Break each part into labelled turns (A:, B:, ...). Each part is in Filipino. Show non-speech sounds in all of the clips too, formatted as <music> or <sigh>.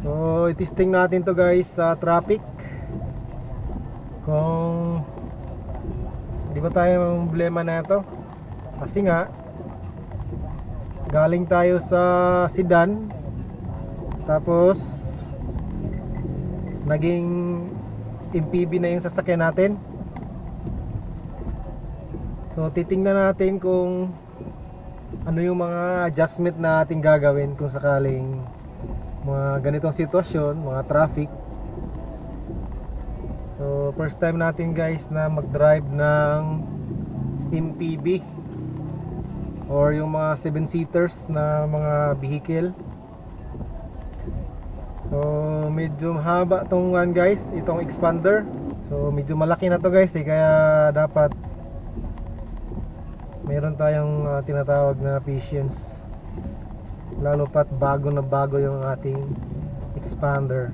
A: So, itisting natin to guys sa traffic. Kung di ba tayo problema na ito? Kasi nga galing tayo sa Sidan tapos naging MPV na yung sasakyan natin. So, titingnan natin kung ano yung mga adjustment na ating gagawin kung sakaling mga ganitong sitwasyon, mga traffic. So, first time natin guys na mag-drive ng MPV or yung mga 7-seaters na mga vehicle. So, medyo mahaba tong one guys, itong expander. So, medyo malaki na to guys eh, kaya dapat meron tayong ah, tinatawag na patience lalo pat bago na bago yung ating expander.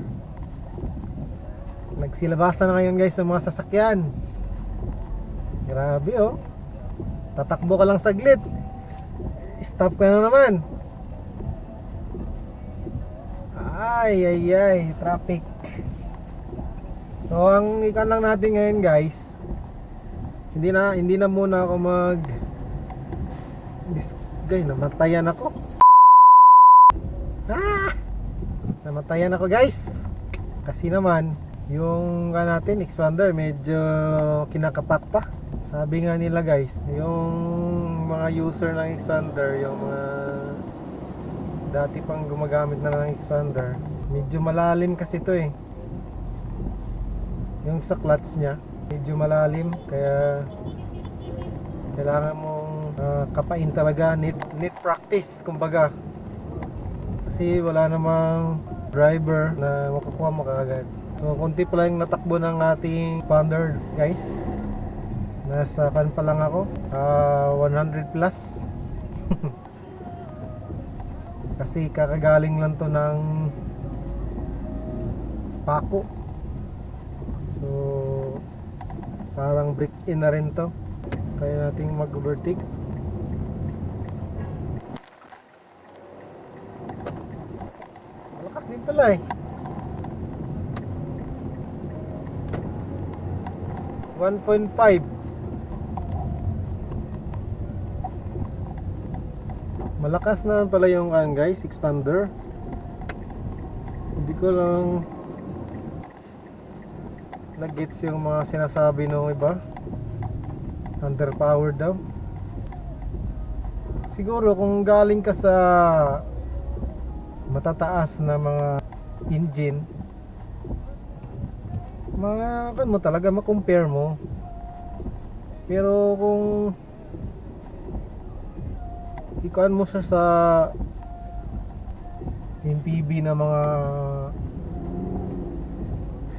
A: Nagsilabasa na ngayon guys sa mga sasakyan. Grabe oh. Tatakbo ka lang saglit. Stop ka na naman. Ay ay ay traffic. So ang ikan lang natin ngayon guys hindi na hindi na muna ako mag Guys, namatayan ako. Ah! Namatayan ako, guys. Kasi naman, yung ka natin, expander, medyo kinakapak pa. Sabi nga nila, guys, yung mga user ng expander, yung mga dati pang gumagamit na ng expander, medyo malalim kasi to eh. Yung sa clutch niya, medyo malalim, kaya kailangan mong ah, kapain talaga need, need practice kumbaga kasi wala namang driver na makukuha mo kaagad so konti pa lang natakbo ng ating pounder guys. Nasa kan pa lang ako. Ah, 100 plus. <laughs> Kasi kakagaling lang to ng Paco so parang break in na rin to. Kaya nating mag-overtake din pala eh. 1.5 malakas na pala yung kan guys expander. Hindi ko lang nag-gets yung mga sinasabi ng iba. Underpowered daw. Siguro kung galing ka sa matataas na mga engine. Mga kan mo talaga ma-compare mo. Pero kung ikuan mo siya sa MPV na mga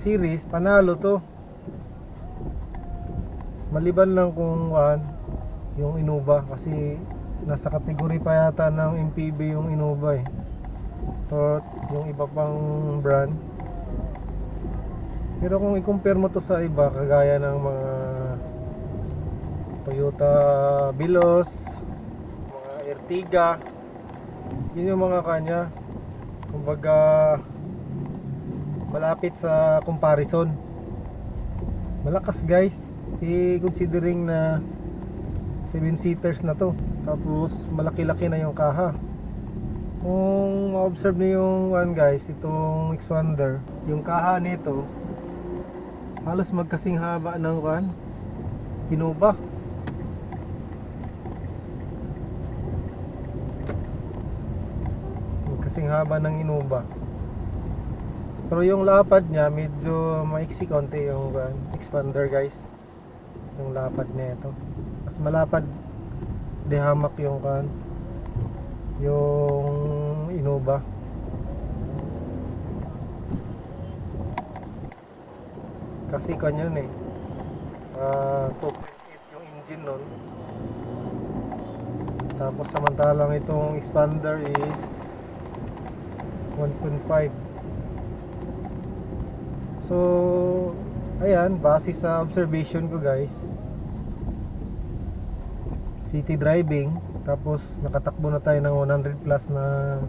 A: series panalo to. Maliban lang kung kuan yung Innova kasi nasa kategory pa yata ng MPV yung Innova eh or yung iba pang brand. Pero kung i-compare mo to sa iba kagaya ng mga Toyota Vios mga Ertiga yun yung mga kanya. Kumbaga malapit sa comparison. Malakas guys. I-considering na 7 seaters na to. Tapos malaki-laki na yung kaha kung ma-observe niyo yung one guys itong expander yung kaha nito halos magkasing haba ng kan Innova magkasing haba ng Innova pero yung lapad niya medyo maiksi konti yung kan, expander guys. Yung lapad nito. Mas malapad di hamak yung kan yung Innova. Kasi kanyan eh. Uh, 2.8 yung engine nun. Tapos samantalang itong expander is 1.5 so ayan base sa observation ko guys. City driving tapos nakatakbo na tayo ng 100 plus na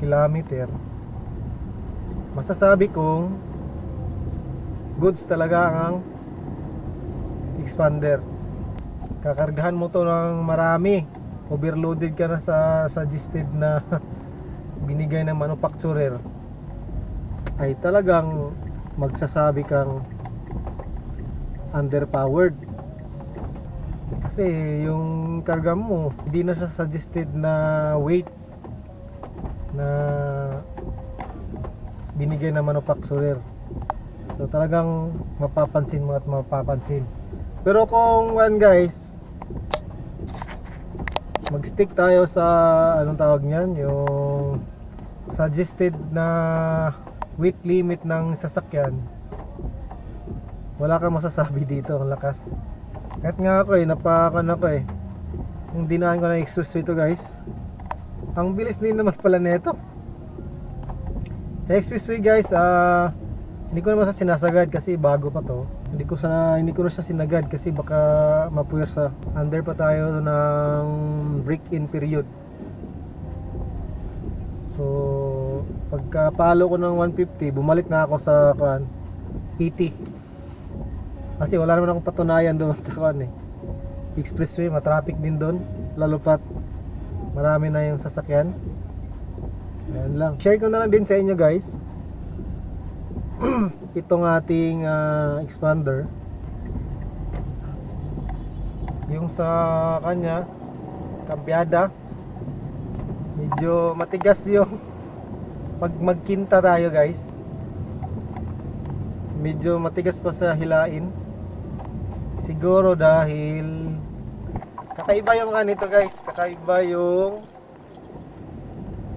A: kilometer. Masasabi kong goods talaga ang expander. Kakargahan mo to ng marami. Overloaded ka na sa suggested na <laughs> binigay ng manufacturer. Ay talagang magsasabi kang underpowered kasi yung karga mo hindi na siya suggested na weight na binigay ng manufacturer. So talagang mapapansin mo at mapapansin. Pero kung one guys mag-stick tayo sa anong tawag niyan? Yung suggested na weight limit ng sasakyan wala kang masasabi dito ang lakas kahit nga ako eh napakan ako eh. Yung dinaan ko na expressway to guys. Ang bilis din naman pala nito sa expressway guys ah hindi ko naman sa sinasagad kasi bago pa to. Hindi ko sa hindi ko na siya sinagad kasi baka mapuwersa under pa tayo ng break in period. So pagka palo ko ng 150 bumalik na ako sa kan 80 kasi wala naman akong patunayan doon sa kan eh. Expressway matraffic din doon. Lalo pat marami na yung sasakyan. Ayan lang. Share ko na lang din sa inyo guys. <clears throat> Itong ating ah, expander. Yung sa kanya kambyada medyo matigas yung <laughs> pag magkinta tayo guys. Medyo matigas pa sa hilain siguro dahil kakaiba yung ganito guys. Kakaiba yung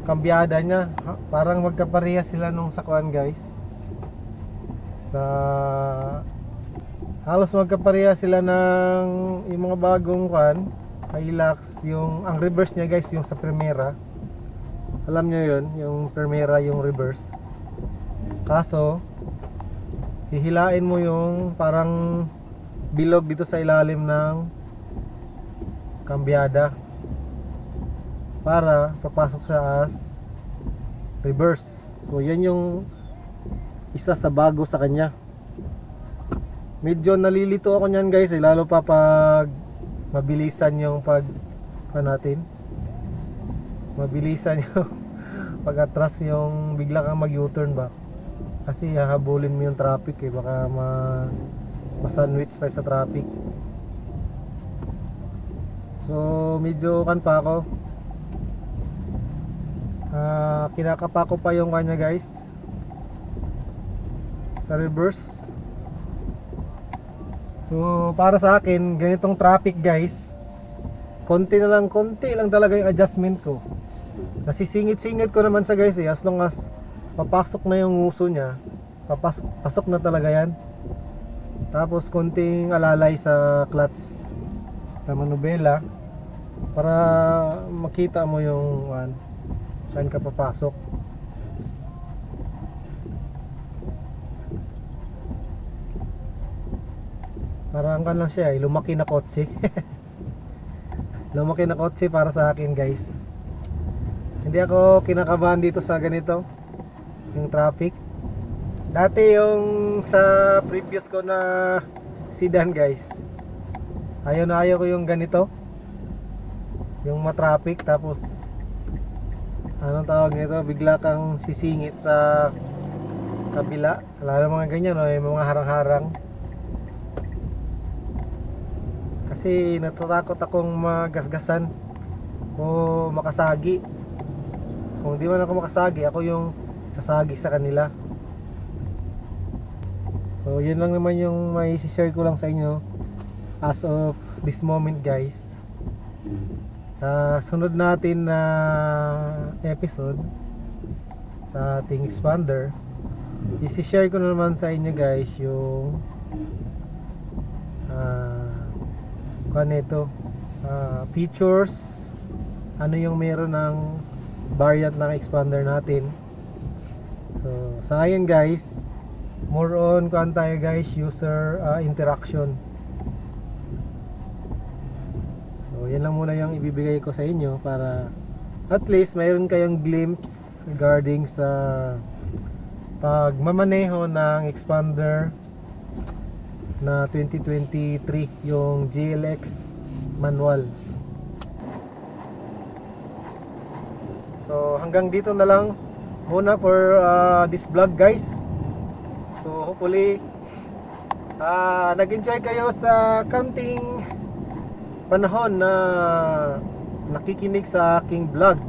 A: kambyada niya. Parang magkapareha sila nung sakuan guys. Sa halos magkapareha sila ng yung mga bagong kan Hilux yung ang reverse niya guys yung sa Primera. Alam nyo yun yung Primera yung reverse. Kaso hihilain mo yung parang bilog dito sa ilalim ng kambyada para papasok siya as reverse. So yan yung isa sa bago sa kanya. Medyo nalilito ako niyan guys eh, lalo pa pag mabilisan yung pag ano natin mabilisan <laughs> yung pag atras yung bigla kang mag U-turn ba? Kasi hahabulin mo yung traffic eh baka ma ma-sandwich tayo sa traffic. So medyo kan pa ako. Ah, kinakapa ko pa yung kanya guys. Sa reverse. So para sa akin ganitong traffic guys konti na lang konti lang talaga yung adjustment ko. Kasi singit-singit ko naman sa guys eh. As long as papasok na yung uso niya papasok pasok na talaga yan tapos konting alalay sa clutch sa manubela para makita mo yung one, saan ka papasok. Parang kan lang siya eh, lumaki na kotse. <laughs> Lumaki na kotse para sa akin guys. Hindi ako kinakabahan dito sa ganito yung traffic dati yung sa previous ko na sedan guys ayaw na ayaw ko yung ganito. Yung matraffic tapos anong tawag nito? Bigla kang sisingit sa kabila. Lalo mga ganyan no, yung mga harang-harang. Kasi natatakot akong magasgasan o makasagi. Kung di man ako makasagi ako yung sasagi sa kanila so yun lang naman yung may share ko lang sa inyo as of this moment guys. Sa sunod natin na episode sa ating expander isi-share ko na naman sa inyo guys yung ah kung ito ah, features ano yung meron ng variant ng expander natin. So sa ngayon guys more on kuan tayo guys user ah, interaction. So yan lang muna yung ibibigay ko sa inyo para at least mayroon kayong glimpse regarding sa pagmamaneho ng expander na 2023 yung GLX manual. So hanggang dito na lang muna for uh, this vlog guys so hopefully ah nag-enjoy kayo sa counting panahon na nakikinig sa aking vlog